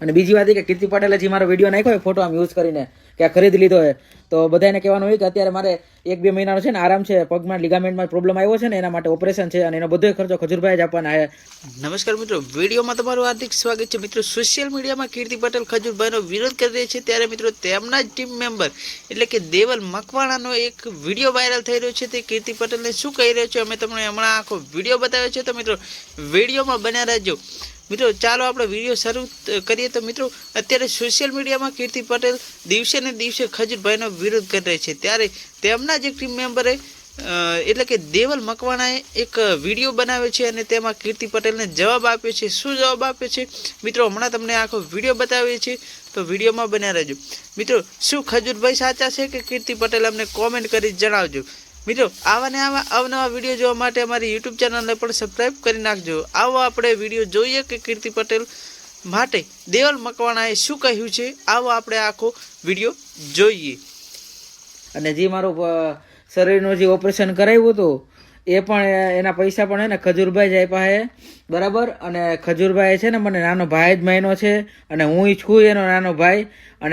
અને બીજી વાત એ કે કીર્તિ પટેલે જે મારો વીડિયો નાખ્યો ફોટો આમ યુઝ કરીને કે આ ખરીદી લીધો હોય તો બધાને કહેવાનું હોય કે અત્યારે મારે એક બે મહિનાનો છે ને આરામ છે, પગમાં લિગામેન્ટમાં પ્રોબ્લેમ આવ્યો છે ને એના માટે ઓપરેશન છે અને એનો બધો ખર્ચો ખજુરભાઈ જ આપવાના છે. નમસ્કાર મિત્રો, વિડીયોમાં તમારું હાર્દિક સ્વાગત છે. મિત્રો સોશિયલ મીડિયામાં કીર્તિ પટેલ ખજુરભાઈનો વિરોધ કરી રહી છે. ત્યારે મિત્રો, તેમના જ ટીમ મેમ્બર એટલે કે દેવલ મકવાણાનો એક વીડિયો વાયરલ થઈ રહ્યો છે. તે કીર્તિ પટેલને શું કહી રહ્યો છે? અમે તમને હમણાં આખો વીડિયો બતાવ્યો છે. તો મિત્રો, વિડીયોમાં બન્યા રહેજો. મિત્રો, ચાલો આપણે વીડિયો શરૂ કરીએ. તો મિત્રો, અત્યારે સોશિયલ મીડિયામાં કીર્તિ પટેલ દિવસે ને દિવસે ખજૂરભાઈનો વિરોધ કરી છે. ત્યારે તેમના જ એક ટીમ મેમ્બરે એટલે કે દેવલ મકવાણાએ એક વીડિયો બનાવ્યો છે અને તેમાં કીર્તિ પટેલને જવાબ આપ્યો છે. શું જવાબ આપ્યો છે? મિત્રો, હમણાં તમને આખો વીડિયો બતાવીએ છીએ. તો વિડીયોમાં બન્યા રહેજો. મિત્રો, શું ખજૂરભાઈ સાચા છે કે કીર્તિ પટેલ અમને કોમેન્ટ કરી જણાવજો? મિત્રો, આવા ને આવા અવનવા વીડિયો જોવા માટે અમારી યુટ્યુબ ચેનલને પણ સબસ્ક્રાઈબ કરી નાખજો. આવો આપણે વીડિયો જોઈએ કે કીર્તિ પટેલ માટે દેવલ મકવાણાએ શું કહ્યું છે, આવો આપણે આખો વીડિયો જોઈએ. અને જે મારો શરીરનું જે ઓપરેશન કરાવ્યું હતું, એ પણ એના પૈસા પણ હે ને ખજૂરભાઈ જ આપ્યા છે. બરાબર? અને ખજૂરભાઈ છે ને મને નાનો ભાઈ જ મહિનો છે, અને હું ઈચ્છું એનો નાનો ભાઈ. અને